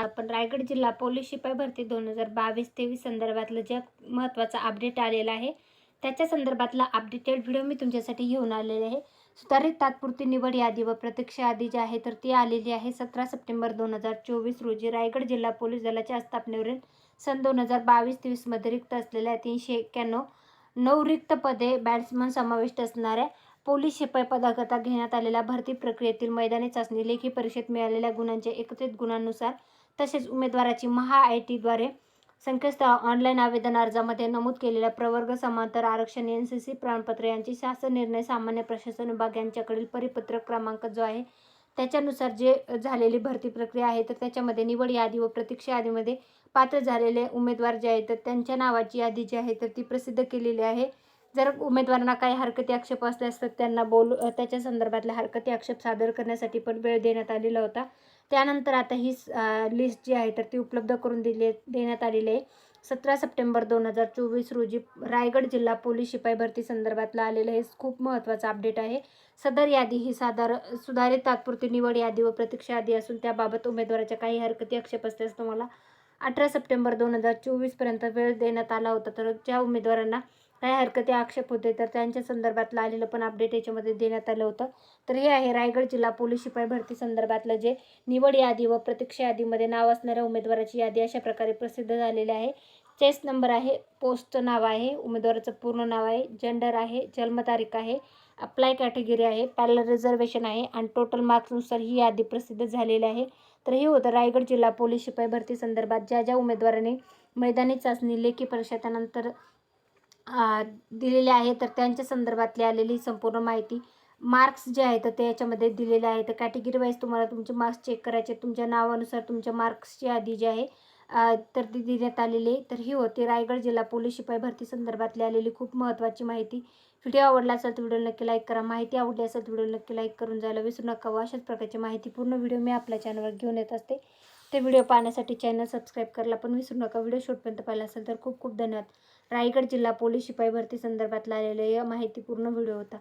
आपण रायगड जिल्हा पोलीस शिपाई भरती दोन हजार बावीस तेवीस संदर्भातलं जे महत्त्वाचा अपडेट आलेला आहे त्याच्या संदर्भातला अपडेटेड व्हिडिओ मी तुमच्यासाठी घेऊन आलेले आहे. सुधारित तात्पुरती निवड यादी व प्रतीक्षा यादी जी आहे तर ती आलेली आहे सतरा सप्टेंबर दोन हजार चोवीस रोजी रायगड जिल्हा पोलीस दलाच्या स्थापनेवरील सन दोन हजार बावीस तेवीसमध्ये रिक्त असलेल्या तीनशे एक्क्याण्णव नऊ रिक्त पदे बॅट्समन समाविष्ट असणाऱ्या पोलीस शिपाई पदाकरता घेण्यात आलेल्या भरती प्रक्रियेतील मैदानी चाचणी लेखी परीक्षेत मिळालेल्या गुणांच्या एकत्रित गुणांनुसार तसेच उमेदवाराची महा आय टीद्वारे संकेतस्थळ ऑनलाईन आवेदन अर्जामध्ये नमूद केलेल्या प्रवर्ग समांतर आरक्षण एन सी सी प्रमाणपत्र यांची शासन निर्णय सामान्य प्रशासन विभाग यांच्याकडील परिपत्रक क्रमांक जो आहे त्याच्यानुसार जे झालेली भरती प्रक्रिया आहे तर त्याच्यामध्ये निवड यादी व प्रतीक्षा यादीमध्ये पात्र झालेले उमेदवार जे आहेत तर त्यांच्या नावाची यादी जी आहे तर ती प्रसिद्ध केलेली आहे. जर उमेदवारांना काही हरकती आक्षेप असल्यास तर त्यांना बोल त्याच्या संदर्भातल्या हरकती आक्षेप सादर करण्यासाठी पण वेळ देण्यात आलेला होता. त्यानंतर आता ही लिस्ट जी आहे तर ती उपलब्ध करून दिली देण्यात आलेली आहे. सतरा सप्टेंबर दोन हजार चोवीस रोजी रायगड जिल्हा पोलीस शिपाई भरती संदर्भातला आलेलं हे खूप महत्त्वाचं अपडेट आहे. सदर यादी ही साधार सुधारित तात्पुरती निवड यादी व प्रतीक्षा यादी असून त्याबाबत उमेदवाराच्या काही हरकती आक्षेप असल्यास तुम्हाला अठरा सप्टेंबर दोन हजार चोवीसपर्यंत वेळ देण्यात आला होता. तर ज्या उमेदवारांना काय हरकती आक्षेप होते तर त्यांच्या संदर्भातलं आलेलं पण अपडेट याच्यामध्ये देण्यात आलं होतं. तर हे आहे रायगड जिल्हा पोलीस शिपाई भरती संदर्भातलं जे निवड यादी व प्रतीक्षा यादीमध्ये नाव असणाऱ्या उमेदवाराची यादी अशा प्रकारे प्रसिद्ध झालेली आहे. चेस नंबर आहे पोस्टचं नाव आहे उमेदवाराचं पूर्ण नाव आहे जेंडर आहे जन्मतारीख आहे अप्लाय कॅटेगरी आहे पॅरल रिझर्वेशन आहे आणि टोटल मार्क्सनुसार ही यादी प्रसिद्ध झालेली आहे. तर हे होतं रायगड जिल्हा पोलीस शिपाई भरती संदर्भात ज्या ज्या उमेदवारांनी मैदानी चाचणी लेखी परीक्षा त्यानंतर दिलेले आहे तर त्यांच्या संदर्भातली आलेली संपूर्ण माहिती मार्क्स जे आहेत ते याच्यामध्ये दिलेले आहे. तर कॅटेगरी वाईज तुम्हाला तुमचे मार्क्स चेक करायचे. तुमच्या नावानुसार तुमच्या मार्क्सची यादी जी आहे तर ती देण्यात आलेली तर ही होती रायगड जिल्हा पोलीस शिपाई भरती संदर्भातली आलेली खूप महत्त्वाची माहिती. व्हिडिओ आवडला असेल तर व्हिडिओ नक्की लाईक करा. माहिती आवडली असेल तर व्हिडिओ नक्की लाईक करून जायला विसरू नका व अशाच प्रकारची माहिती पूर्ण व्हिडिओ मी आपल्या चॅनलवर घेऊन येत असते. ते व्हिडिओ पाहण्यासाठी चॅनल सबस्क्राईब करायला पण विसरू नका. व्हिडिओ शॉर्टपर्यंत पाहिला असेल तर खूप खूप धन्यवाद. रायगड जिल्हा पोलीस शिपाई भरती संदर्भातला आलेला या माहितीपूर्ण व्हिडिओ होता.